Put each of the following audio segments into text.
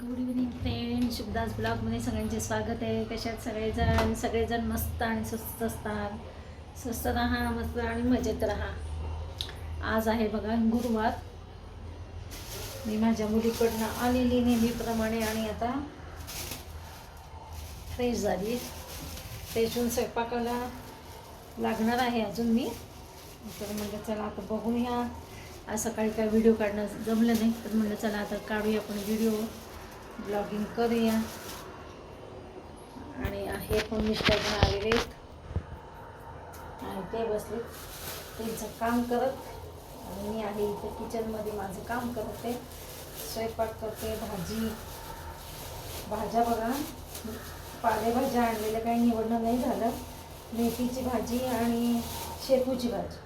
Good evening friend शुभदास ब्लॉगमध्ये सगळ्यांचे स्वागत आहे. कशात सगळेजण? सगळेजण मस्त आणि स्वस्त असतात. स्वस्त राहा मस्त आणि मजेत राहा. आज आहे बघा गुरुवार. मी माझ्या मुलीकडनं आलेली नेहमीप्रमाणे आणि आता फ्रेश झाली. फ्रेश होऊन स्वयंपाकाला लागणार आहे अजून मी. तर म्हणलं चला आता बघूया. आज सकाळी काय व्हिडिओ काढणं जमलं नाही तर म्हणलं चला आता काढूया आपण व्हिडिओ ब्लॉगिंग करूया. आणि हे पण मिस्टर पण आलेले आहेत. आणि ते बसले. त्यांचं काम करत. आणि मी आहे इथे किचनमध्ये माझं काम करते. स्वयंपाक करते भाजी. भाज्या बघा. पालेभाज्या आणलेल्या काही निवडणं नाही झालं. मेथीची भाजी आणि शेपूची भाजी.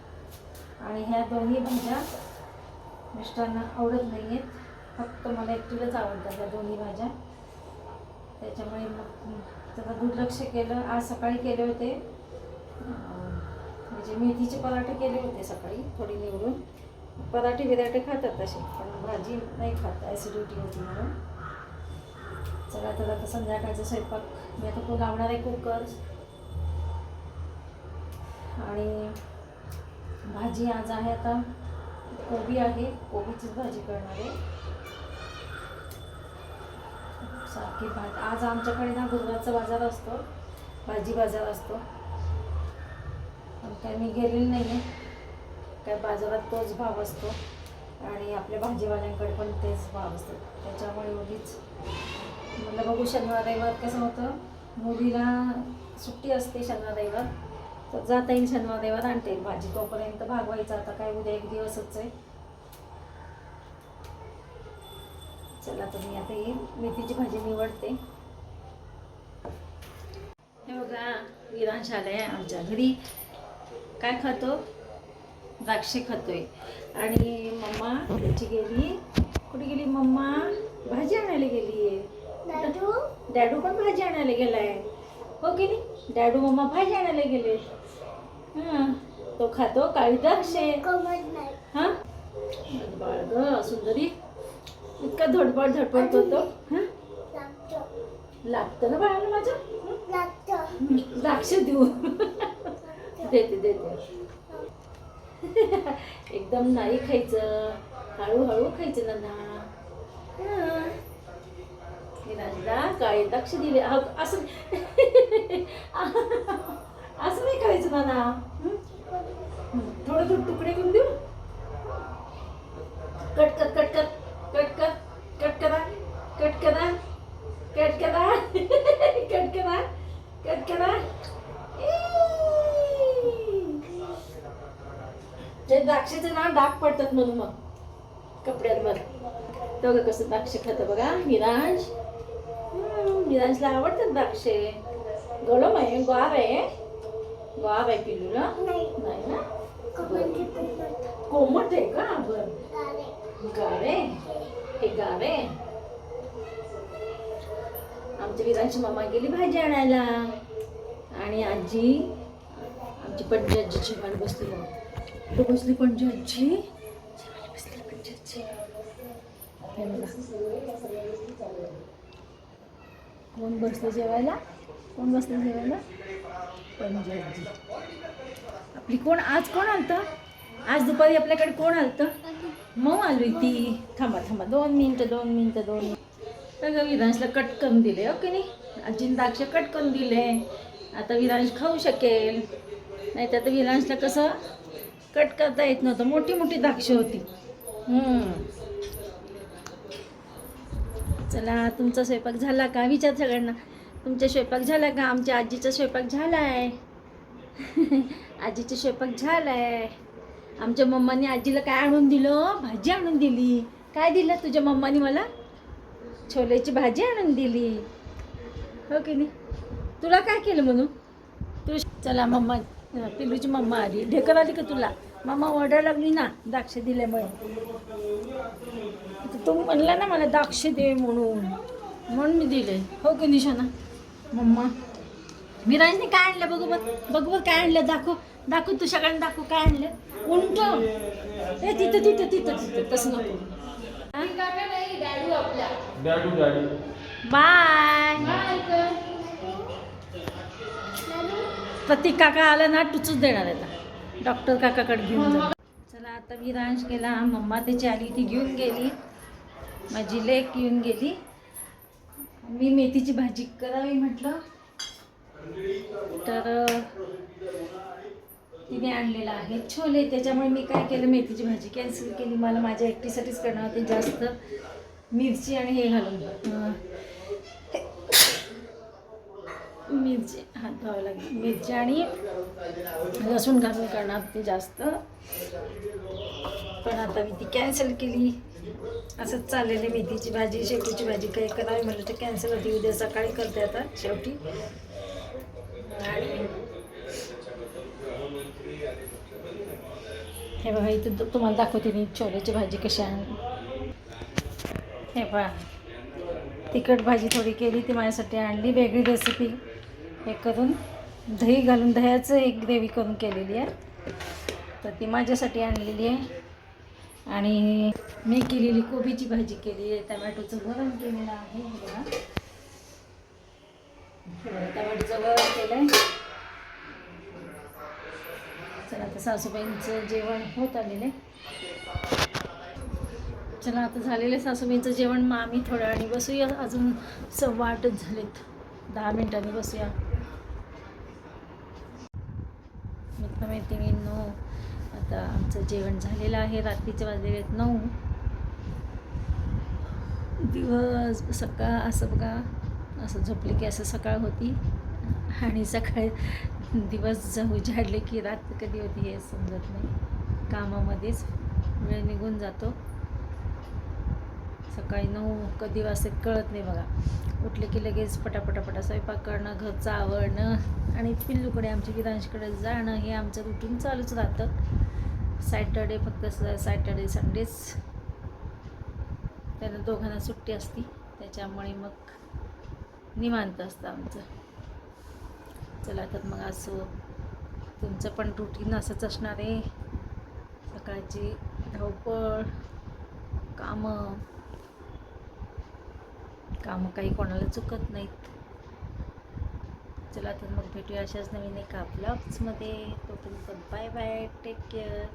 आणि ह्या दोन्ही भाज्या मिस्टरांना आवडत नाही आहेत फक्त मला एकटीलाच आवडतात त्या दोन्ही भाज्या. त्याच्यामुळे मग त्याचं दुर्लक्ष केलं. आज सकाळी केले होते. म्हणजे मेथीचे पराठे केले होते सकाळी थोडी निवडून. पराठे बिराठे खातात तसे पण भाजी नाही खात ॲसिडिटी होती म्हणून. चला तर आता संध्याकाळचा स्वयंपाक. मी आता तो लावणार आहे कुकर आणि भाजी आज आहे आता कोबी आहे. कोबीचीच भाजी करणार आहे. सारखी भात आज आमच्याकडे ना गुजरातचा बाजार असतो. भाजी बाजार असतो. पण काय मी गेलेली नाही आहे काय बाजारात तोच भाव असतो. आणि आपल्या भाजीवाल्यांकडे पण तेच भाव असतात त्याच्यामुळे उगीच म्हणलं बघू शनिवार रविवार कसं होतं. मुलीला सुट्टी असते शनिवार रविवार. तर जाता येईल शनिवार रविवार. आणता. येईल भाजी तोपर्यंत भागवायचं. आता काय उद्या एक दिवसच आहे. चला तर मी आता ही मेथीची भाजी निवडते. हे बघा विरांश आलाय आमच्या घरी. काय खातो? द्राक्षे खातोय. आणि मम्मा त्याची गेली. कुठे गेली मम्मा? भाजी आणायला गेली दादू डॅडू पण भाजी आणायला गेलाय. हो की नाही? डॅडू मम्मा भाजी आणायला गेले. हां तो खातो काळी द्राक्षे. हा? बाळ ग सुंदरी. इतका धडपड धडपड करतो. हा? लागतं. ना बाळाला माझ्या? द्राक्ष देऊ. देते देते. एकदम नाही खायचं. हळूहळू खायचं हं. विराजला काळे द्राक्ष दिले? असं असं नाही करायचं नाना. थोडं थोडं तुकडे घेऊन देऊ. कट कट कट कर कट करा कट करा कट करा कट करा कट करा ते द्राक्षाचे ना डाग पडतात म्हणून मग कपड्यांवर. तो बघा कसं द्राक्ष खातं बघा. विराज हम्म, आवडतात द्राक्षे. गरम आहे गार आहे. गार आहे पिलूला नाही ना? कोमट आहे का? बरं. गावे हे गावे आमच्या विरांची मामा गेली भाजी आणायला. आणि आजी आमची पट्टी आजीची वाट बसली मग तो बसली पणजी आजी बसली पणजी आजी कोण बसलं जेवायला? कोण बसलं जेवायला? पणजी आजी आपली कोण आज कोण आलतं? आज दुपारी आपल्याकडे कोण आलतं? मऊ आलोय ती. थांबा थांबा. दोन मिनटं दोन मिनटं दोन मिनटं. तर विरांशला कट करून दिले हो ओके नाही? आजीन द्राक्ष कट करून दिले. आता विरांश खाऊ शकेल. नाही तर आता विरांशला कसं कट करता येत नव्हतं. मोठी मोठी द्राक्ष होती. हम्म. चला तुमचा स्वयंपाक झाला का? विचार सगळ्यांना. तुमचा स्वयंपाक झाला का? आमच्या आजीचा स्वयंपाक झाला आहे आजीचा स्वयंपाक झाला आहे आमच्या मम्माने आजीला काय आणून दिलं? भाजी आणून दिली. काय दिलं तुझ्या मम्माने मला? छोलेची भाजी आणून दिली. हो की नाही? तुला काय केलं म्हणून? तू चला मम्मा पिलूची मम्मा आली. ढेकर आली का तुला? मम्मा ऑर्डर लागली ना द्राक्ष दिल्यामुळे तू म्हणला ना मला द्राक्ष दे म्हणून. म्हणून मी दिले. हो की निशाना. मम्मा विराजने काय आणलं बघू बघ. बघ बघ काय आणलं दाखव. दाखव तू सगळ्यांना दाखव काय आणलं. उंट. ए तिथं तिथं तिथं तिथं. तसं नको. बाय. प्रतीक काका आला ना टुचूच देणार आहे आता. डॉक्टर काकाकडे घेऊन जा. चला आता मी रांश केला मम्मा त्याची आली ती घेऊन गेली. माझी लेक येऊन गेली. मी मेथीची भाजी करावी म्हटलं. तर तिने आणलेलं आहे. छोले त्याच्यामुळे मी काय केलं मेथीची भाजी कॅन्सल केली. मला माझ्या एकटीसाठीच करणार होती जास्त मिरची आणि हे घालून. मिरची हात धुवावं लागेल. मिरची आणि लसूण घालून करणार ती जास्त. पण आता मी ती कॅन्सल केली. असंच चाललेली मेथीची भाजी शेपूची भाजी. काही करावी म्हटलं तर कॅन्सल होती उद्या सकाळी करते आता शेवटी. आणि हे बघा इथं तुम्हाला दाखवते मी छोल्याची भाजी कशी आणली हे बघा तिखट भाजी थोडी केली ती माझ्यासाठी आणली वेगळी रेसिपी हे करून दही घालून दह्याचं एक ग्रेव्ही करून केलेली आहे. तर ती माझ्यासाठी आणलेली आहे. आणि मी केलेली कोबीची भाजी केली आहे. टमॅटोचं वरण केलेलं आहे. बघा. टमॅटोचं वरण केलं आहे चला आता सासूबाईंचं जेवण होत आलेलं आहे. चला आता झालेलं आहे सासूबाईंचं जेवण. मग आम्ही थोड्या आणि बसूया. अजून सव्वा आठच झालेत. दहा मिनिटांनी बसूया. मित्रमैत्रिणींनो आता आमचं जेवण झालेलं आहे रात्रीचे वाजलेले आहेत नऊ. दिवस सकाळ असं बघा असं झोपले की असं सकाळ होती. आणि सकाळी दिवस जाऊ की रात्र कधी होती हे समजत नाही. कामामध्येच वेळ निघून जातो. सकाळी नऊ कधी वाजते कळत नाही बघा. उठले की लगेच पटापटापटा स्वयंपाक करणं घरचं आवडणं आणि पिल्लूकडे आमच्या विरांशकडे जाणं हे आमचं रुटीन चालूच राहतं. सॅटर्डे फक्त सॅटर्डे संडेच त्यांना दोघांना सुट्टी असती त्याच्यामुळे मग निवांत असतं आमचं. चला तर मग असं तुमचं पण रुटीन असंच असणार आहे. सकाळची धावपळ कामं कामं काही कोणाला चुकत नाहीत. चला तर मग भेटूया अशाच नवीन एका ब्लॉग्समध्ये तो बाय बाय टेक केअर